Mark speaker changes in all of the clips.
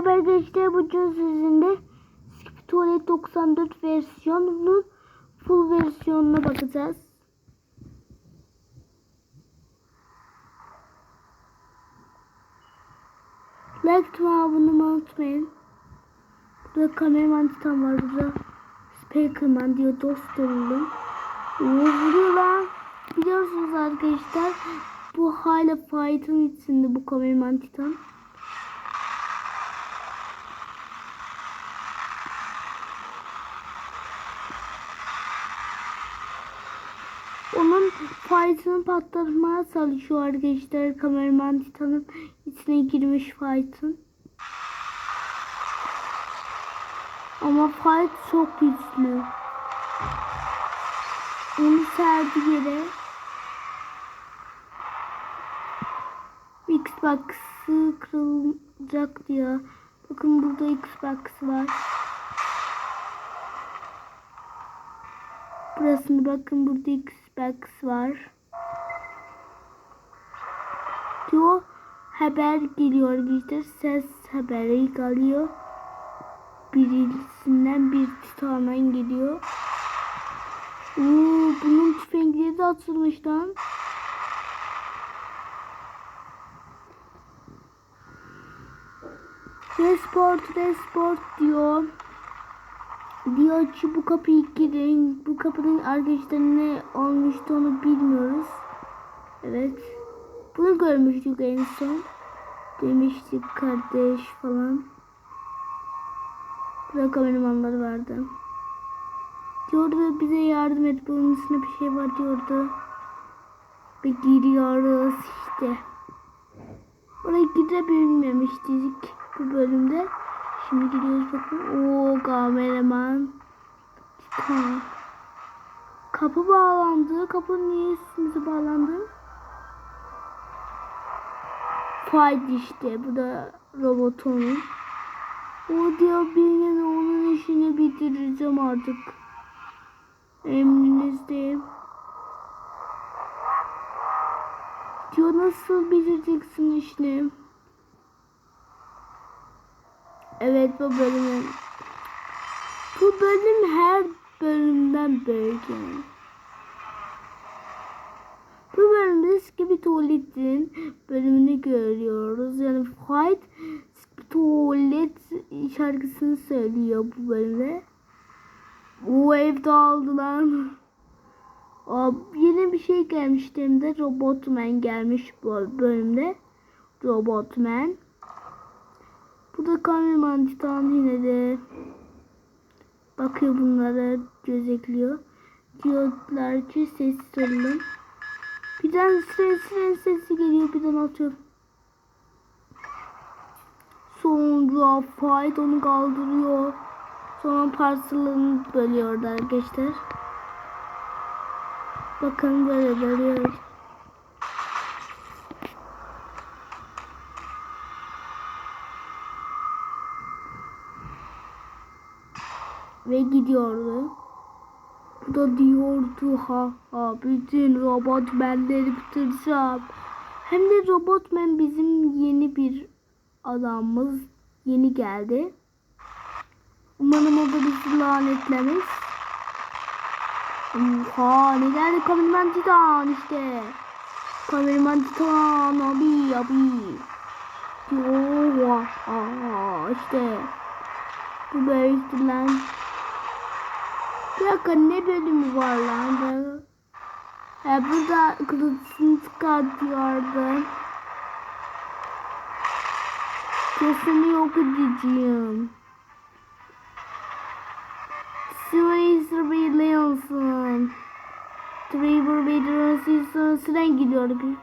Speaker 1: Merhaba arkadaşlar bugün sizinle Tuvalet 94 versiyonunun full versiyonuna bakacağız. Like to abone unutmayın. Burada kameraman titan var burada. Speakerman diyor dost olalım. Vuruyor lan. Biliyorsunuz arkadaşlar bu hala fight'ın içinde bu kameraman titan. Onun fight'ını patlatmaya çalışıyor arkadaşlar. Kameraman Titan'ın içine girmiş fight'ın. Ama fight çok güçlü. Onu serdi yere. Xbox'ı kırılacak diyor. Bakın burada Xbox var. Burasında bakın burada Xbox var. Diyor haber geliyor işte ses haberi geliyor. Birisinden bir titanan geliyor. Oo, bunun tüfekleri de atılmış lan. Resport, resport diyor. Diyor ki bu kapıyı girin. Bu kapının arkadaşlar ne olmuştu onu bilmiyoruz. Evet. Bunu görmüştük en son. Demiştik kardeş falan. Burada kameramanlar vardı. Diyordu bize yardım et. Bunun üstünde bir şey var diyordu. Ve giriyoruz işte. Oraya girebilmemiştik bu bölümde. Şimdi gidiyoruz bakın. Oo kameraman. Kapı bağlandı. Kapı niye üstümüze bağlandı? Fight işte. Bu da robotun. O diyor birinin onun işini bitireceğim artık. Emrinizdeyim. Diyor nasıl bitireceksin işini? Evet bu bölümün. Bu bölüm her bölümden büyük. Bu bölümde Skibi Tuvalet'in bölümünü görüyoruz. Yani Fight Tuvalet şarkısını söylüyor bu bölümde. O evde aldı lan. Aa, yeni bir şey gelmişti de Robotman gelmiş bu bölümde. Robotman. Bu da kameraman Titan yine de bakıyor bunlara gözekliyor. Diyorlar ki sessiz olun. Birden siren siren sesi geliyor birden atıyor. Sonra Fight onu kaldırıyor. Sonra parçalarını bölüyordu arkadaşlar. Bakın böyle bölüyor. Ve gidiyordu. Bu da diyordu ha ha bütün robotmenleri bitireceğim. Hem de robotmen bizim yeni bir adamımız yeni geldi. Umarım o da bizi lanetlemez. Oha ne geldi kameraman titan işte. Kameraman titan abi abi. Oha işte. Bu böyle lan. Bir dakika ne bölümü var lan? Ben... Ha, burada kılıcını çıkartıyordu. Sesini yok edeceğim. Swazer biliyorsun. Trevor Bader'ın sesinden gidiyor bir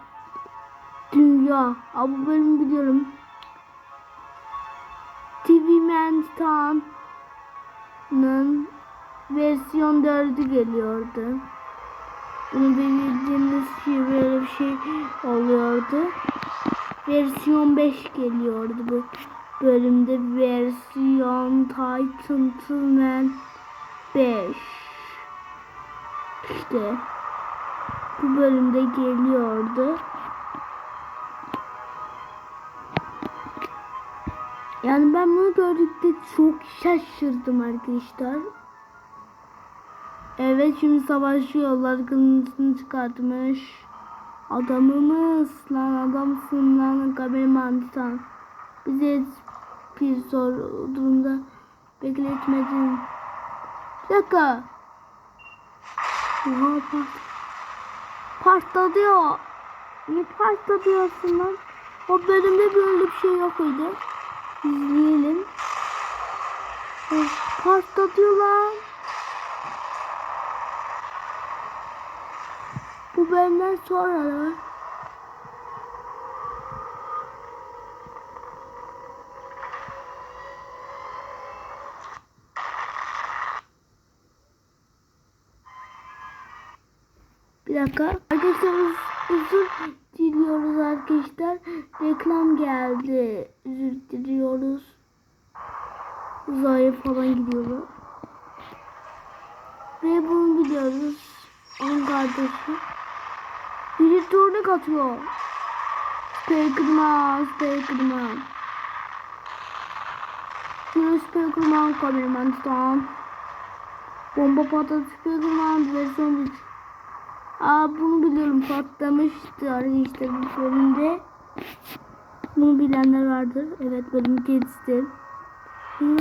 Speaker 1: dünya. Aa, bu bölümü biliyorum. TV Man Titan'ın versiyon 4'ü geliyordu. Bunu bildiğiniz şey böyle bir şey oluyordu. Versiyon 5 geliyordu bu bölümde. Versiyon Titan Man 5 İşte bu bölümde geliyordu. Yani ben bunu gördükçe çok şaşırdım arkadaşlar. Evet şimdi savaşıyorlar. Kılıcını çıkartmış. Adamımız lan adamsın lan kameraman. Bize bir zor durumda bekletmedin. Bir dakika. Oha part patlatıyor. Ne patlatıyorsun lan? O bölümde böyle bir şey yok idi. İzleyelim. Of, patlatıyor lan. Bu bölümden sonra da Bir dakika. Arkadaşlar öz- özür diliyoruz arkadaşlar. Reklam geldi. Özür diliyoruz. Uzaya falan gidiyorlar. Ve bunu biliyoruz. Onun kardeşi. Biri tornak atıyor. Spiderman, Spiderman. Şurası Spiderman kameraman tamam. Bomba patladı Spiderman versiyon 3. Aa bunu biliyorum patlamıştı arkadaşlar bu bölümde. Bunu bilenler vardır. Evet bölüm. Hı.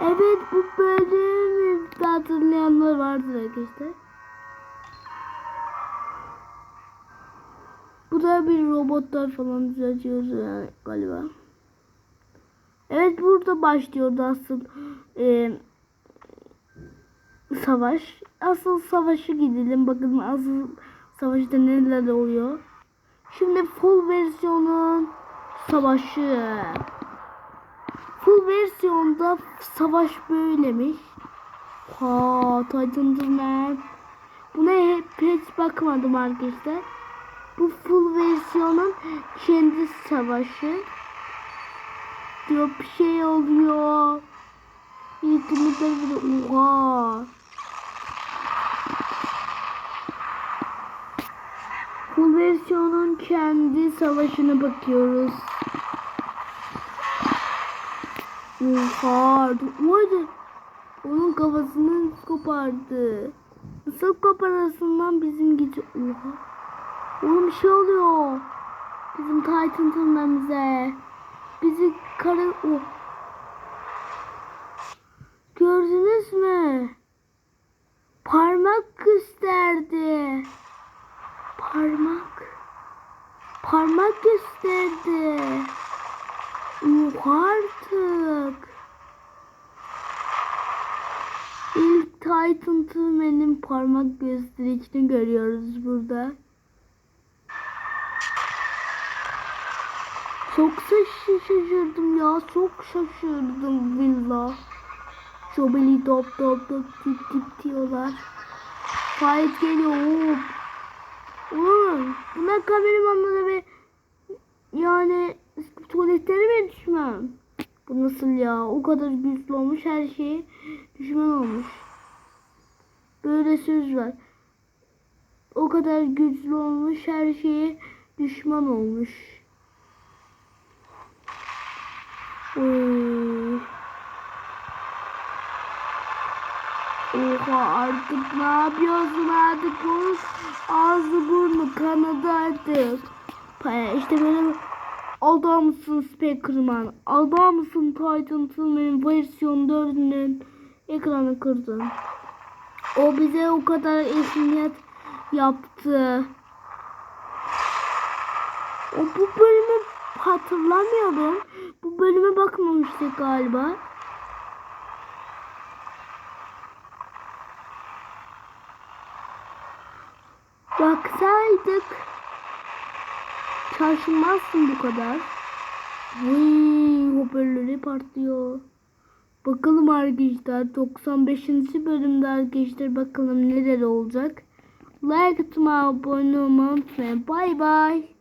Speaker 1: Evet bu bölümü hatırlayanlar vardır arkadaşlar. Bu da bir robotlar falan düzeltiyoruz yani galiba. Evet burada başlıyordu asıl e, savaş. Asıl savaşı gidelim. Bakın asıl savaşta neler oluyor. Şimdi full versiyonun savaşı. Full versiyonda savaş böylemiş. Ha, Titan'dır Buna hep hiç bakmadım arkadaşlar. Bu full versiyonun kendi savaşı. Diyor bir şey oluyor. İlkimizde bile oha. Full versiyonun kendi savaşına bakıyoruz. Oha. Oydu. Onun kafasını kopardı. Nasıl koparasından bizim gece. Oha. Oğlum bir şey oluyor. Bizim Titan tırnağımıza. Bizi karı... Oh. Gördünüz mü? Parmak gösterdi. Parmak. Parmak gösterdi. Yok artık. İlk Titan Tırman'ın parmak göstericini görüyoruz burada. Çok şaş- şaşırdım ya. Çok şaşırdım villa. Şobeli top top top tip tip diyorlar. Fight geliyor. Hop. Oğlum buna kameramanlara ve yani tuvaletlere mi düşmem? Bu nasıl ya? O kadar güçlü olmuş her şeye düşman olmuş. Böyle söz var. O kadar güçlü olmuş her şeye düşman olmuş. Oy. Oha artık ne yapıyorsun artık bu ağzı burnu kanadı artık. Pa- İşte böyle adamsın Speakerman. Adamsın Titan Tillman'ın versiyon 4'ünün ekranı kırdın. O bize o kadar ehemmiyet yaptı. O bu bölümü hatırlamıyorum. Bu bölüme bakmamıştık galiba. Baksaydık şaşırmazsın bu kadar. Vıy hoparlörü patlıyor. Bakalım arkadaşlar 95. bölümde arkadaşlar bakalım neler olacak. Like atmayı abone olmayı unutmayın. Bay bay.